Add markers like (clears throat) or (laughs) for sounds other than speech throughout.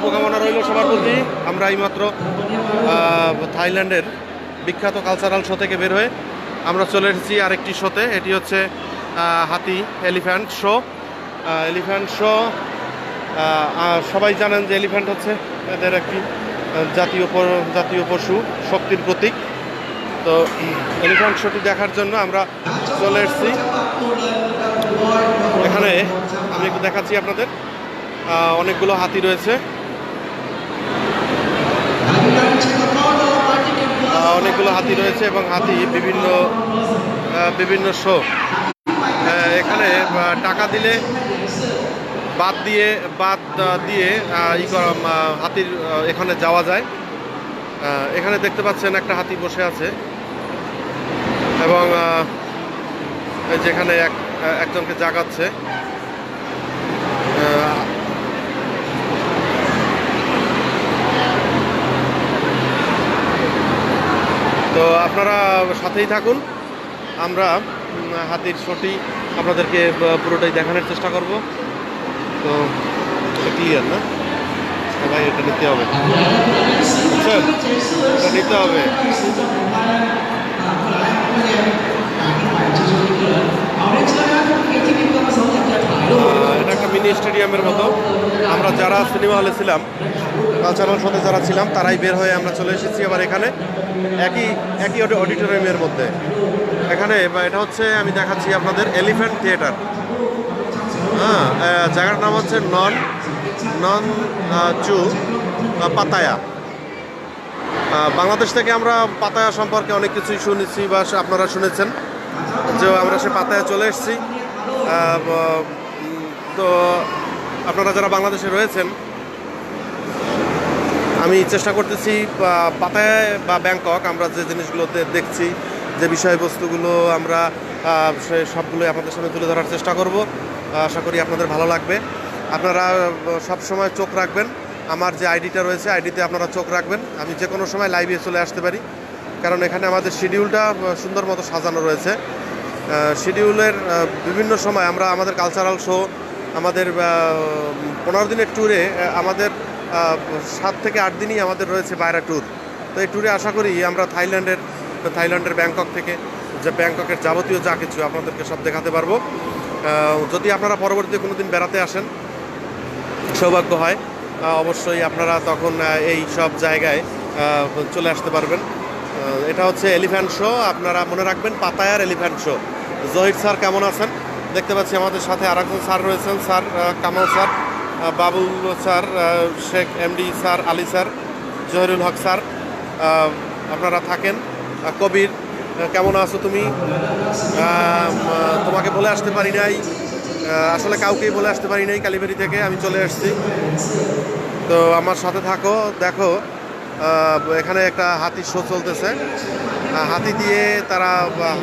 শুভকামনা রইল সবার প্রতি। আমরা এইমাত্র থাইল্যান্ডের বিখ্যাত কালচারাল শো থেকে বের হয়ে আমরা চলে এসেছি আরেকটি শোতে এটি হচ্ছে হাতি এলিফ্যান্ট শো এলিফ্যান্ট শো সবাই জানেন যে এলিফ্যান্ট হচ্ছে এদের একটি জাতীয় জাতীয় পশু, শক্তির প্রতীক। তো এলিফ্যান্ট শোটি দেখার জন্য আমরা চলে এসেছি। এখানে আমি একটু দেখাচ্ছি আপনাদের। অনেকগুলো হাতি রয়েছে। অনেকগুলো হাতি রয়েছে এবং হাতি বিভিন্ন বিভিন্ন শো। এখানে টাকা দিলে বাদ দিয়ে বাদ দিয়ে ই করা হাতির এখানে যাওয়া যায়। এখানে দেখতে পাচ্ছেন একটা হাতি বসে আছে। এবং যেখানে এক একজনকে জাগাচ্ছে। তো আপনারা সাথেই থাকুন। আমরা হাতির শোটি আপনাদেরকে পুরোটাই দেখানোর চেষ্টা করব। তো ক্লিয়ার না? তো ভাই, এটা নিতে হবে। বুঝছেন? এটা নিতে হবে। এটা একটা মিনি স্টেডিয়ামের মতো। আমরা যারা সিনেমা হলে ছিলাম কালচারাল শোতে যারা ছিলাম তারাই বের হয়ে আমরা চলে এসেছি আবার এখানে। একই একই অডিটোরিয়ামের মধ্যে। এখানে এটা হচ্ছে আমি দেখাচ্ছি আপনাদের এলিফ্যান্ট থিয়েটার হ্যাঁ আহ, জায়গার নাম হচ্ছে নন নন চু পাতায়া। বাংলাদেশ থেকে আমরা পাতায়া সম্পর্কে অনেক কিছুই শুনেছি বা আপনারা শুনেছেন। যে আমরা সে পাতায়া চলে এসেছি। তো আপনারা যারা বাংলাদেশে রয়েছেন আমি চেষ্টা করতেছি পাতায় বা ব্যাংকক আমরা যে জিনিসগুলো দে- দেখছি, যে বিষয়বস্তুগুলো আমরা সে সবগুলোই আপনাদের সামনে তুলে ধরার চেষ্টা করব। আশা করি আপনাদের ভালো লাগবে। আপনারা সব সময় চোখ রাখবেন। আমার যে আইডিটা রয়েছে, আইডিতে আপনারা চোখ রাখবেন। আমি যে কোনো সময় লাইভে চলে আসতে পারি। কারণ এখানে আমাদের শিডিউলটা সুন্দর মতো সাজানো রয়েছে। শিডিউলের বিভিন্ন সময় আমরা আমাদের কালচারাল শো আমাদের পনেরো দিনের ট্যুরে আমাদের সাত থেকে আট দিনই আমাদের রয়েছে বাইরা ট্যুর তো এই ট্যুরে আশা করি আমরা থাইল্যান্ডের থাইল্যান্ডের ব্যাংকক থেকে যে ব্যাংককের যাবতীয় যা কিছু আপনাদেরকে সব দেখাতে পারব। যদি আপনারা পরবর্তীতে কোনো দিন বেড়াতে আসেন, সৌভাগ্য হয়। অবশ্যই আপনারা তখন এই সব জায়গায় চলে আসতে পারবেন। এটা হচ্ছে এলিফ্যান্ট শো আপনারা মনে রাখবেন, পাতায়ার এলিফ্যান্ট শো জহির স্যার কেমন আছেন? দেখতে পাচ্ছি আমাদের সাথে আরেকজন স্যার রয়েছেন। Sir Kamal sir. Babul sir Sheikh MD sir, Ali sir, Zahirul Haque sir আপনারা থাকেন। কবির কেমন আছো তুমি? তোমাকে বলে আসতে পারি নাই। আসলে কাউকেই বলে আসতে পারি নাই কালীবাড়ি থেকে, আমি চলে আসছি তো আমার সাথে থাকো, দেখো এখানে একটা হাতির শো চলতেছে। হাতি দিয়ে তারা,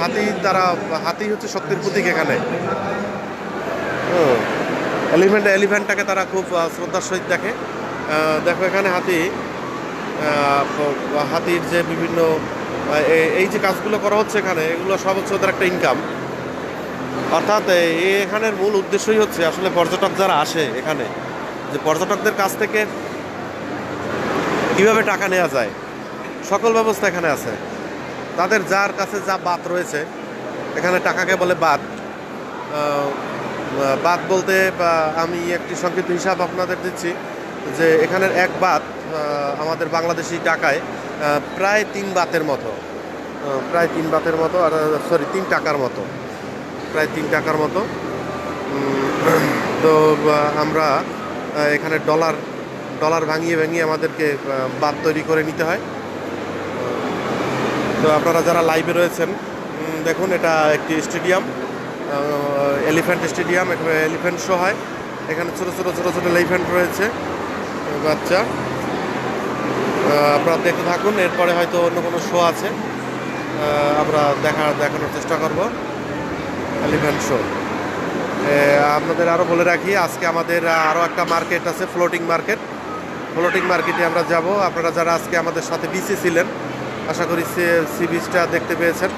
হাতি তারা, হাতি হচ্ছে শক্তির প্রতীক এখানে। এলিফ্যান্ট এলিফ্যান্টটাকে তারা খুব শ্রদ্ধার সহিত দেখে। দেখো এখানে হাতি হাতির যে বিভিন্ন এই যে কাজগুলো করা হচ্ছে এখানে এগুলো সব হচ্ছে ওদের একটা ইনকাম অর্থাৎ এখানের মূল উদ্দেশ্যই হচ্ছে আসলে পর্যটক যারা আসে এখানে যে পর্যটকদের কাছ থেকে কীভাবে টাকা নেওয়া যায়। সকল ব্যবস্থা এখানে আছে। তাদের যার কাছে যা বাদ রয়েছে এখানে টাকাকে বলে আহ, বাদ বলতে আমি একটি সংক্ষিপ্ত হিসাব আপনাদের দিচ্ছি যে এখানের এক আহ, আমাদের বাংলাদেশি টাকায় প্রায় তিন বাতের মতো। প্রায় তিন বাতের মতো আর সরি তিন টাকার মতো। প্রায় তিন টাকার মতো। (clears throat) তো আমরা এখানে ডলার ডলার ভাঙিয়ে ভাঙিয়ে আমাদেরকে বাদ তৈরি করে নিতে হয়। তো আপনারা যারা লাইভে রয়েছেন দেখুন এটা একটি stadium. Elephant stadium elephant show হয়। এখানে ছোটো ছোটো ছোটো ছোটো এলিফ্যান্ট রয়েছে। বাচ্চা। আপনারা দেখতে থাকুন, এরপরে হয়তো অন্য কোনো শো আছে। আমরা দেখা, দেখানোর চেষ্টা করব। Elephant show. আপনাদের আরও বলে রাখি, আজকে আমাদের আরও একটা মার্কেট আছে, ফ্লোটিং মার্কেট। ফ্লোটিং মার্কেটে আমরা যাব। আপনারা যারা আজকে আমাদের সাথে বিচে ছিলেন, আশা করি সি বিচটা দেখতে পেয়েছেন।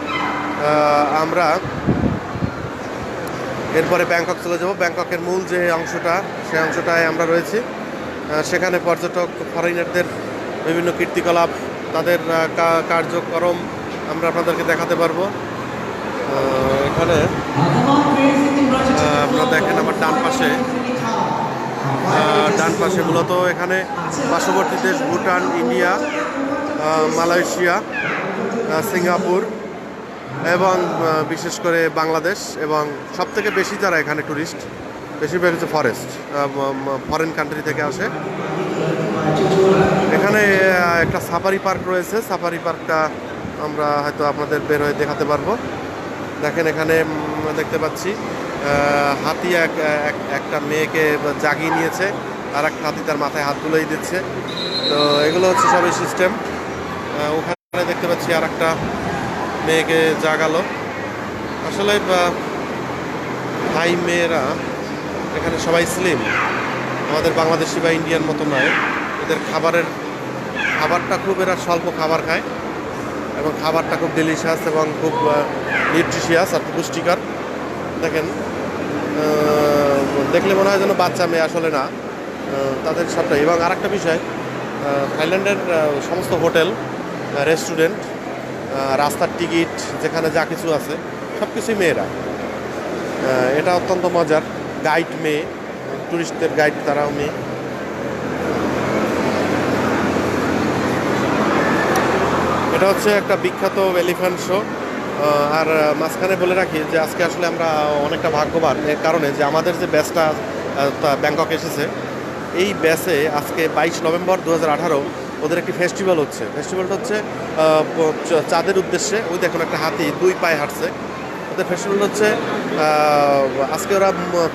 আমরা এরপরে ব্যাংকক চলে যাব। ব্যাংককের মূল যে অংশটা সে অংশটায় আমরা রয়েছি। সেখানে পর্যটক ফরেনারদের বিভিন্ন কীর্তিকলাপ, তাদের কার্যক্রম আমরা আপনাদেরকে দেখাতে পারব। এখানে আপনারা দেখেন আমার ডান পাশে। ডান পাশে মূলত এখানে পার্শ্ববর্তী দেশ ভুটান, ইন্ডিয়া মালয়েশিয়া সিঙ্গাপুর এবং বিশেষ করে বাংলাদেশ এবং সব থেকে বেশি যারা এখানে ট্যুরিস্ট বেশিরভাগ হচ্ছে ফরেস্ট ফরেন কান্ট্রি থেকে আসে। এখানে একটা সাফারি পার্ক রয়েছে। সাফারি পার্কটা আমরা হয়তো আপনাদের বের হয়ে দেখাতে পারব। দেখেন এখানে দেখতে পাচ্ছি হাতি এক, এক- একটা মেয়েকে জাগিয়ে নিয়েছে আর একটা হাতি তার মাথায় হাত তুলেই দিচ্ছে। তো এগুলো হচ্ছে সবই সিস্টেম ওখানে দেখতে পাচ্ছি আর একটা মেয়েকে জাগালো। আসলে ভাই মেয়েরা এখানে সবাই স্লিম। আমাদের বাংলাদেশি বা ইন্ডিয়ান মতো নয়। এদের খাবারের, খাবারটা খুব, এরা স্বল্প খাবার খায় এবং খাবারটা খুব ডেলিশিয়াস এবং খুব নিউট্রিশিয়াস আর পুষ্টিকর। দেখেন দেখলে মনে হয় যেন বাচ্চা মেয়ে আসলে না। তাদের সবটাই এবং আরেকটা বিষয় থাইল্যান্ডের সমস্ত হোটেল রেস্টুরেন্ট রাস্তার টিকিট, যেখানে যা কিছু আছে সব কিছুই মেয়েরা এটা অত্যন্ত মজার। গাইড মেয়ে, টুরিস্টদের গাইড তারাও মেয়ে। এটা হচ্ছে একটা বিখ্যাত এলিফ্যান্ট শো। আর মাঝখানে বলে রাখি যে আজকে আসলে আমরা অনেকটা ভাগ্যবান এর কারণে যে আমাদের যে ব্যাচটা ব্যাংকক এসেছে। এই ব্যাচে আজকে বাইশ নভেম্বর দু হাজার আঠারো ওদের একটি ফেস্টিভ্যাল হচ্ছে। ফেস্টিভ্যালটা হচ্ছে চাঁদের উদ্দেশ্যে। ওই দেখুন একটা হাতি, দুই পায়ে হাঁটছে। ওদের ফেস্টিভ্যাল হচ্ছে আজকে ওরা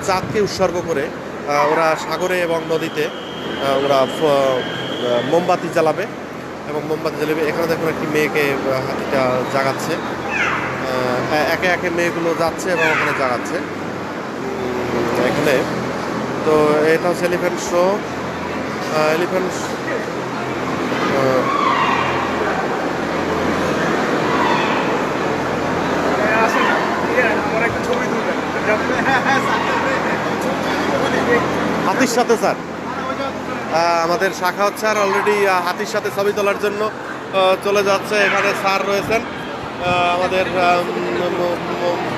চাঁদকে উৎসর্গ করে ওরা সাগরে এবং নদীতে ওরা মোমবাতি জ্বালাবে এবং মোমবাতি জ্বালাবে এখানে দেখুন একটি মেয়েকে হাতিটা জাগাচ্ছে। একে একে মেয়েগুলো যাচ্ছে এবং ওখানে জাগাচ্ছে। এখানে। তো এটা হচ্ছে এলিফ্যান্ট শো এলিফ্যান্ট হাতির সাথে, স্যার। আমাদের শাখা স্যার অলরেডি হাতির সাথে ছবি তোলার জন্য চলে যাচ্ছে। এখানে স্যার রয়েছেন। আমাদের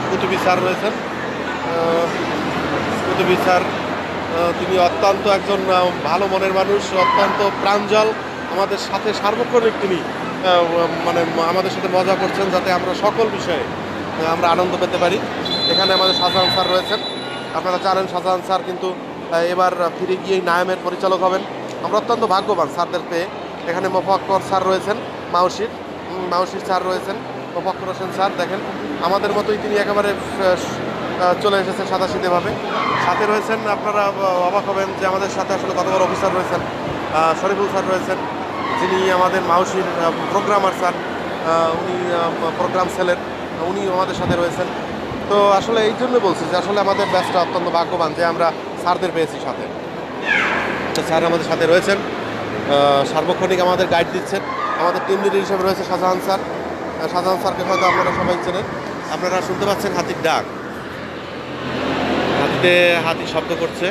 কুতুবি স্যার রয়েছেন। কুতুবি স্যার তিনি অত্যন্ত একজন ভালো মনের মানুষ, অত্যন্ত প্রাঞ্জল আমাদের সাথে সার্বক্ষণিক তিনি মানে আমাদের সাথে মজা করছেন যাতে আমরা সকল বিষয়ে আমরা আনন্দ পেতে পারি। এখানে আমাদের শাহজাহান স্যার রয়েছেন। আপনারা জানেন শাহজাহান স্যার কিন্তু এবার ফিরে গিয়েই নায়ামের পরিচালক হবেন। আমরা অত্যন্ত ভাগ্যবান স্যারদের পেয়ে। এখানে মোফাক্কর স্যার রয়েছেন, মাউসির মাউসির স্যার রয়েছেন, মোফাক্কর হোসেন স্যার, দেখেন। আমাদের মতোই তিনি একেবারে চলে এসেছেন সাদাসিধেভাবে। সাথে রয়েছেন আপনারা অবাক হবেন যে আমাদের সাথে আসলে কত বড় অফিসার রয়েছেন। শরীফুল স্যার রয়েছেন। যিনি আমাদের মাউসির প্রোগ্রামার স্যার উনি প্রোগ্রাম সেলের উনি আমাদের সাথে রয়েছেন। তো আসলে এই জন্য বলছি যে আসলে আমাদের ব্যাচটা অত্যন্ত ভাগ্যবান যে আমরা স্যারদের পেয়েছি সাথে। তো স্যার আমাদের সাথে রয়েছেন। সার্বক্ষণিক আমাদের গাইড দিচ্ছেন। আমাদের টিম লিডার হিসেবে রয়েছে শাহজাহান স্যার। শাহজাহান স্যারকে হয়তো আপনারা সবাই চেনেন। আপনারা শুনতে পাচ্ছেন হাতির ডাক। হাতিতে হাতি শব্দ করছে।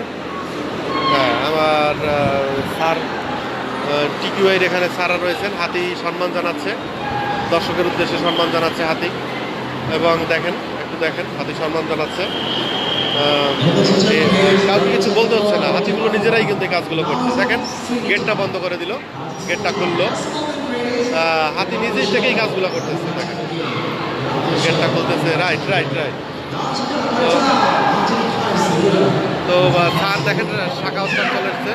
হ্যাঁ আমার স্যার টিকিউআইয়ের এখানে সারা রয়েছেন, হাতি সম্মান জানাচ্ছে, দর্শকের উদ্দেশ্যে সম্মান জানাচ্ছে হাতি। এবং দেখেন, একটু দেখেন, হাতি সম্মান জানাচ্ছে। কাউকে কিছু বলতে হচ্ছে না, হাতিগুলো নিজেরাই কিন্তু এই কাজগুলো করছে। দেখেন, গেটটা বন্ধ করে দিল, গেটটা খুললো। হাতি নিজেই থেকেই কাজগুলো করতেছে, দেখেন। গেটটা খুলতেছে, রাইট রাইট রাইট। তো স্যার দেখেন, শাখা উৎসব চলে এসছে।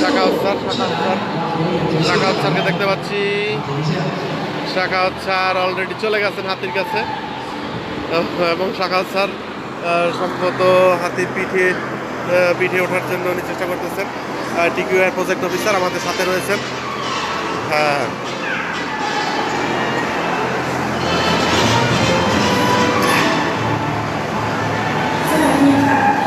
শাখা উৎসব শাখা উৎসব শাখা উৎসবকে দেখতে পাচ্ছি। শাখা স্যার অলরেডি চলে গেছেন হাতির কাছে। এবং শাখা স্যার সম্ভবত হাতির পিঠে পিঠে ওঠার জন্য উনি চেষ্টা করতেছেন। টিকিউআর প্রজেক্ট অফিসার আমাদের সাথে রয়েছেন। হ্যাঁ।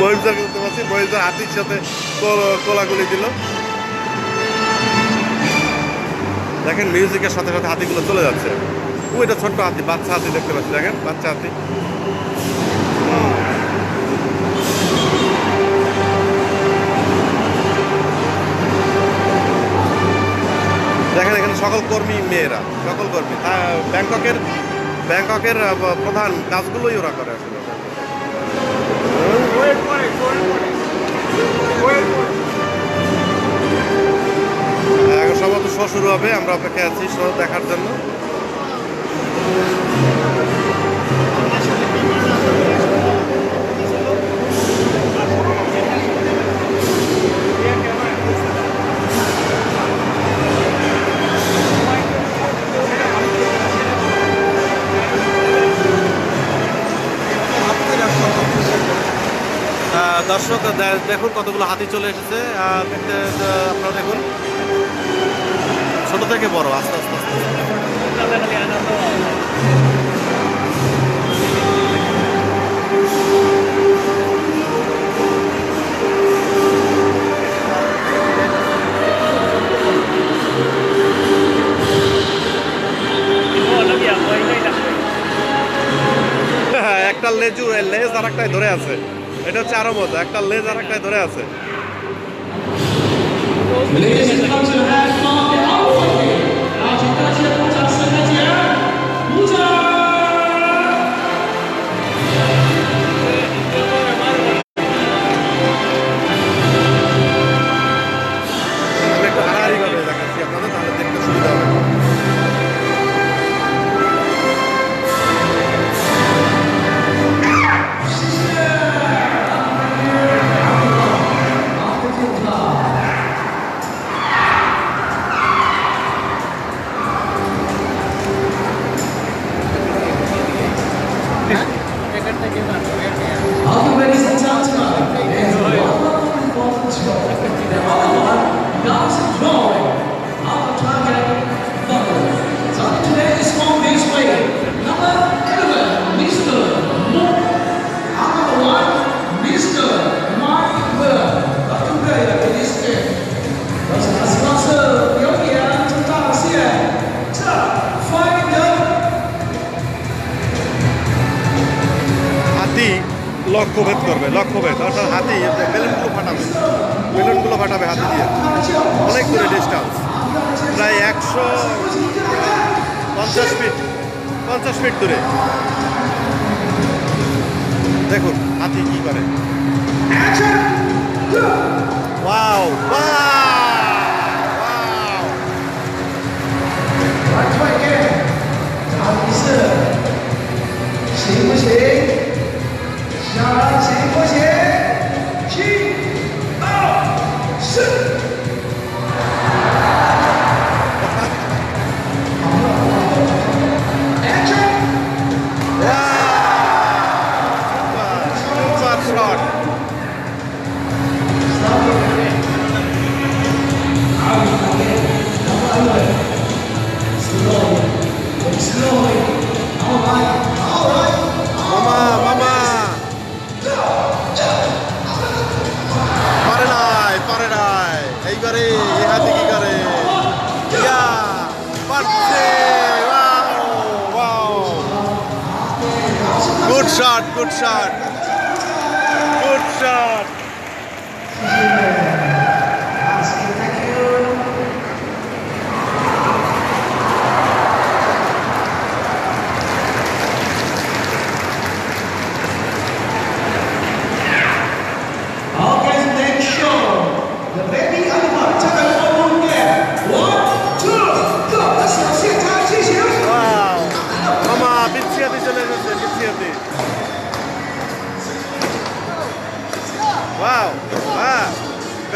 মহিমদার করতে পারছি মহিমদার হাতির সাথে কোল- কোলাকুলি দিল। দেখেন মিউজিকের সাথে সাথে হাতিগুলো চলে যাচ্ছে। ওইটা ছোট্ট হাতি, বাচ্চা হাতি দেখতে পাচ্ছি, দেখেন, বাচ্চা হাতি। দেখেন এখানে সকল কর্মী মেয়েরা, সকল কর্মী। তা, ব্যাংককের ব্যাংককের প্রধান কাজগুলোই ওরা করে আসলে। সবাই তো শুরু হবে, আমরা অপেক্ষায় আছি শো দেখার জন্য। আহ, দেখুন কতগুলো হাতি চলে এসেছে দেখতে আপনারা দেখুন। ছোট থেকে বড় আস্তে আস্তে আস্তে (laughs) একটা লেজু লেজ আর একটাই ধরে আছে। এটা হচ্ছে আরও মজা একটা লেজ আর ধরে আছে। Ladies and gentlemen, Jones. লক্ষ্যভেদ করবে, লক্ষ্যভেদ। অর্থাৎ হাতি বেলুনগুলো ফাটাবে বেলুনগুলো ফাটাবে হাতে দিয়ে। অনেক দূরে ডিস্টেন্স প্রায় একশো, পঞ্চাশ ফিট পঞ্চাশ ফিট দূরে। দেখুন, হাতি কি করে? Wow wow 자, 지금까지 시작! 슛! Slow. Slow.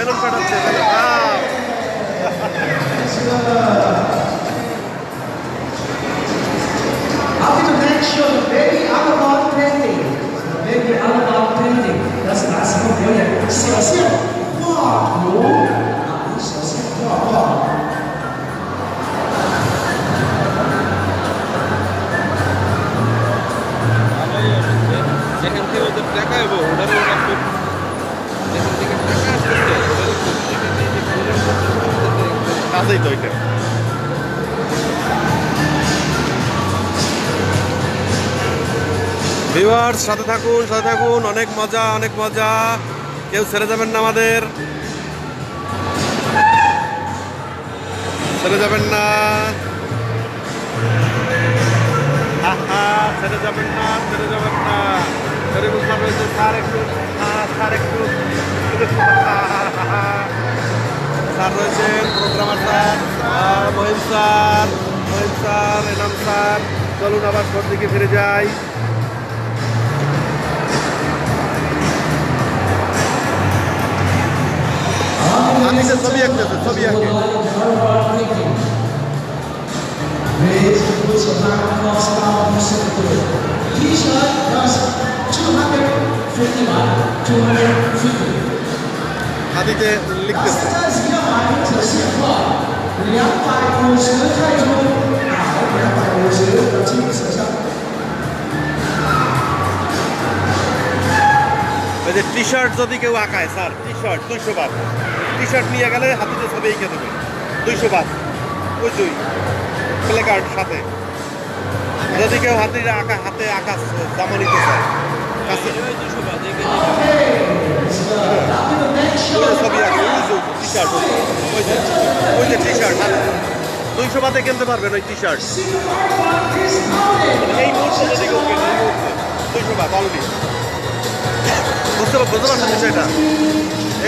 వేలం పెట్టడం ভিউয়ার্স, সাথে থাকুন সাথে থাকুন। অনেক মজা অনেক মজা। কেউ ছেড়ে যাবেন না আমাদের। ছেড়ে যাবেন না। ছেড়ে যাবেন না, ছেড়ে যাবেন না। একটু স্যার একটু স্যার এনাম স্যার। চলুন আবার ঘর দিকে ফিরে যাই। হাতিতে ছবি আঁকতেছে ছবি আঁকে। হাতিতে লিখতেছে টি শার্ট যদি কেউ আঁকায়, স্যার টি শার্ট দুইশো বার। টি শার্ট নিয়ে গেলে হাতিতে ছবি এঁকে দেবে দুইশো বাদ। ওই দুই। প্লে কার্ড সাথে। যদি কেউ হাতির আঁকা হাতে আঁকা জামা নিতে ছবি টি শার্ট ওই যে টি শার্ট দুইশো কিনতে ওই টি শার্ট এই যদি বুঝতে বুঝতে পারছেন বিষয়টা?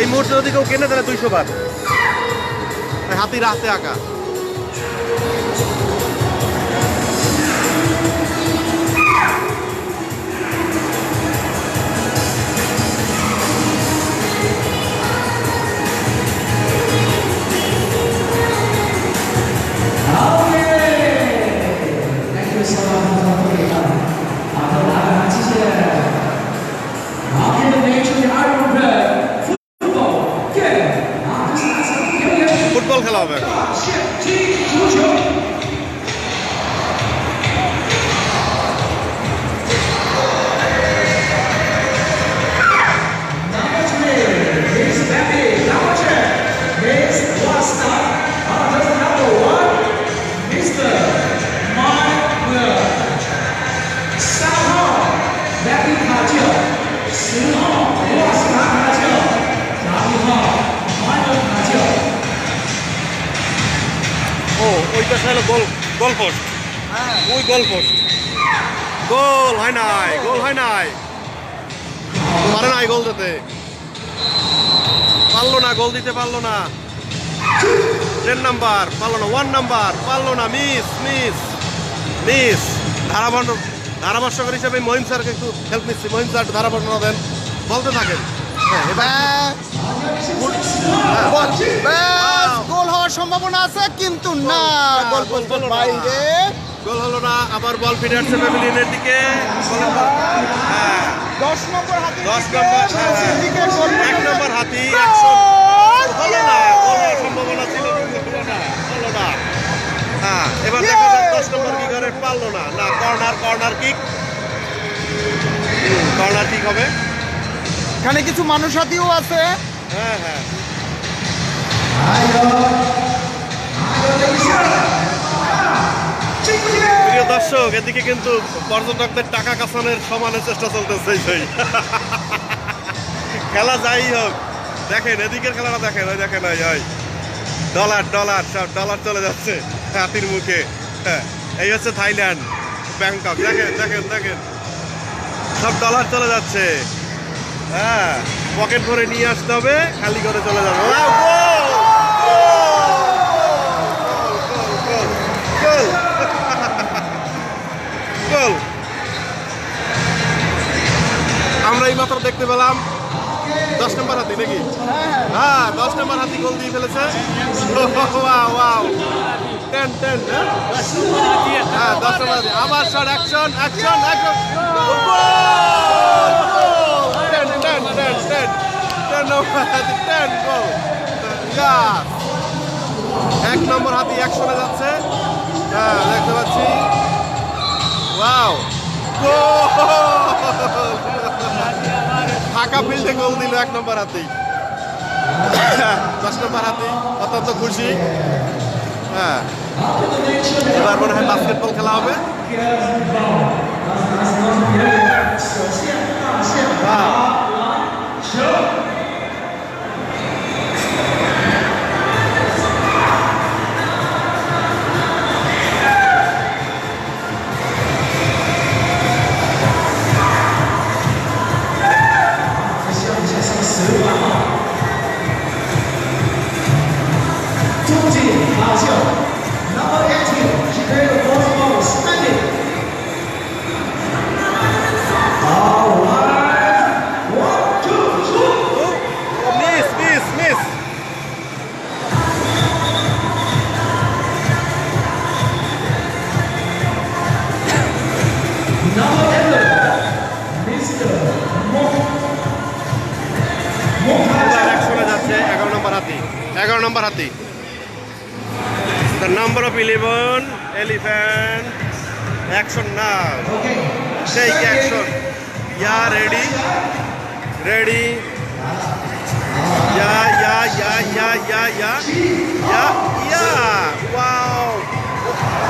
এই মুহূর্তে যদি কেউ কেনে তাহলে দুইশো বার। হাতির হাতে আঁকা। Thank হবে এখন। নাম্বার পারল না ওয়ান নাম্বার পারল না মিস মিস মিস ধারাবর্ণ ধারাভাষ্যকর হিসেবে মহিম স্যারকে একটু হেল্প নিচ্ছি। মহিম স্যার ধারাবর্ণনা দেন। বলতে থাকেন। হ্যাঁ এবার গোল হওয়ার সম্ভাবনা আছে কিন্তু না। গোল পোস্টের বাইরে। গোল হলো না আবার বল ফিরে আসছে প্যাভিলিয়নের দিকে। হ্যাঁ। দশ নম্বর হাতে দশ নম্বর হ্যাঁ। এক নম্বর হাতি একশো হলো না সম্ভাবনা ছিল কিন্তু হলো না হলো না। হ্যাঁ এবার দেখা যাক দশ নম্বর কি করে পারল না। না corner corner kick. Corner kick হবে। এখানে কিছু মানুষ হাতিও আছে। হ্যাঁ হ্যাঁ। প্রিয় দর্শক এদিকে কিন্তু পর্যটকদের টাকা কাছানোর সমানের চেষ্টা চলতেছে সেই। (laughs) খেলা যাই হোক। দেখেন, এদিকের খেলাটা দেখেন, ওই দেখেন, ওই ওই। ডলার ডলার, সব ডলার চলে যাচ্ছে হাতির মুখে। হ্যাঁ এই হচ্ছে থাইল্যান্ড, ব্যাংকক। দেখেন দেখেন দেখেন। সব ডলার চলে যাচ্ছে। হ্যাঁ পকেট ভরে নিয়ে আসতে হবে, খালি করে চলে যাবে। আমরা এই মাত্র দেখতে পেলাম দশ নম্বর হাতি নাকি? হ্যাঁ দশ নম্বর হাতি গোল দিয়ে ফেলেছে। টেন টেন হ্যাঁ? দশ নম্বর আবার টেন টেন নম্বর টেন এক নম্বর হাতি অ্যাকশনে যাচ্ছে। হ্যাঁ দেখতে পাচ্ছি। ওয়াও। গোল! ফাঁকা ফিল্ডে গোল দিল এক নম্বর হাতেই। দশ নম্বর হাতেই, অত্যন্ত খুশি। হ্যাঁ। এবার মনে হয় বাস্কেটবল খেলা হবে। Number এগারো নম্বর হাতি। The number of eleven elephant action না. সেই action yeah ready ready yeah yeah yeah yeah yeah yeah yeah yeah wow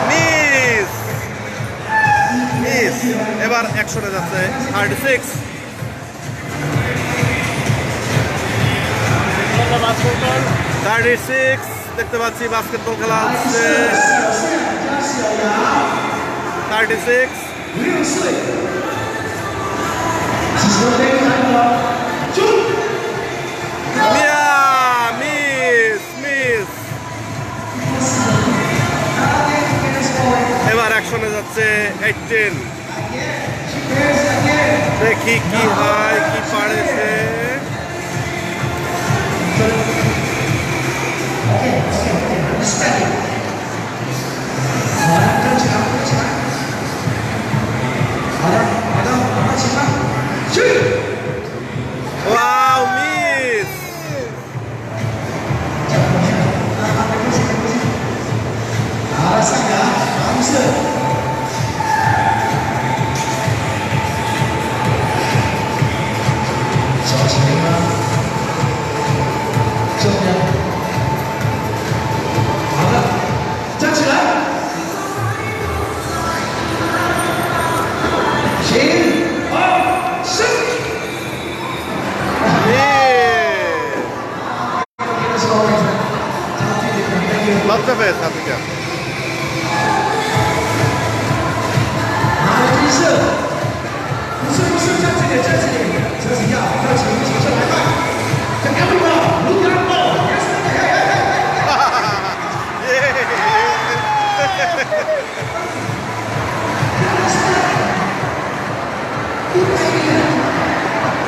miss miss এবার একশনে যাচ্ছে। থার্টি সিক্স থার্টি সিক্স দেখতে পাচ্ছি বাস্কেটবল খেলা হচ্ছে। Thirty six Real slick. She's gonna